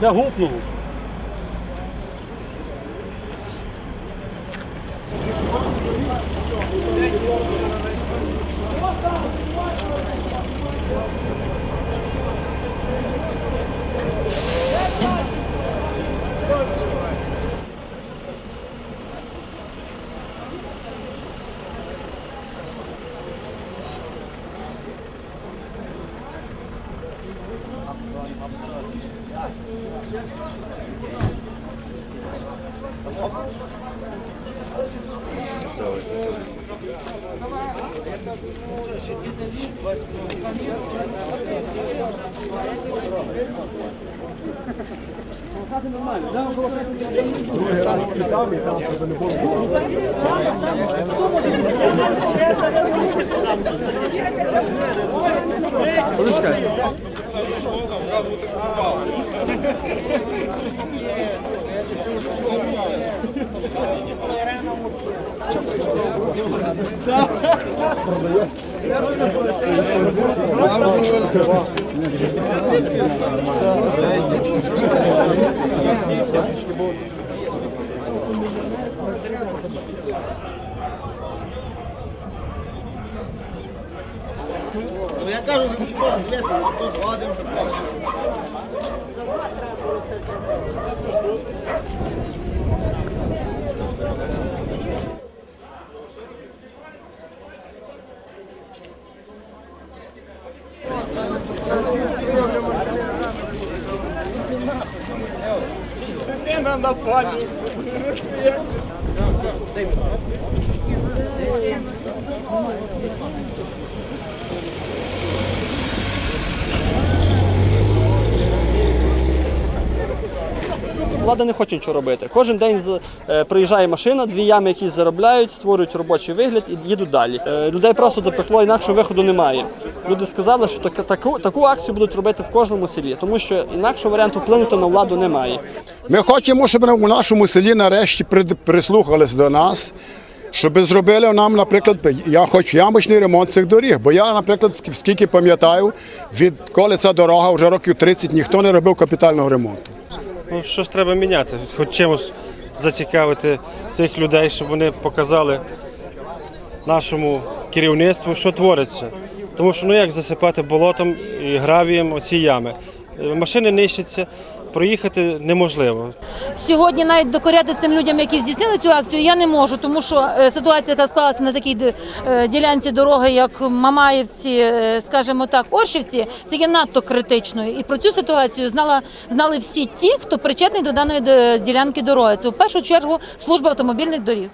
Захупнув. Другий раз обіцяв, і там щоб не було. Хто може бути? Ручка. Продает. Legal, gente, boa, beleza? Boa roda, muito bom. Fernando não Poli. Tem. Влада не хоче нічого робити. Кожен день е, приїжджає машина, дві ями, які заробляють, створюють робочий вигляд і їдуть далі. Е, людей просто допекло, інакшого виходу немає. Люди сказали, що таку, таку акцію будуть робити в кожному селі, тому що інакшого варіанту вплинути на владу немає. Ми хочемо, щоб у нашому селі нарешті прислухались до нас, щоб зробили нам, наприклад, я хочу ямочний ремонт цих доріг. Бо я, наприклад, скільки пам'ятаю, відколи ця дорога вже років 30 ніхто не робив капітального ремонту. Ну, щось треба міняти, хоч чимось зацікавити цих людей, щоб вони показали нашому керівництву, що твориться. Тому що ну як засипати болотом і гравієм оці ями. Е, Машини нищаться, проїхати неможливо. Сьогодні навіть докоряти цим людям, які здійснили цю акцію, я не можу, тому що е, ситуація, яка склалася на такій е, ділянці дороги, як Мамаївці, е, скажімо так, Оршівці, це є надто критичною. І про цю ситуацію знала знали всі ті, хто причетний до даної ділянки дороги. Це в першу чергу служба автомобільних доріг.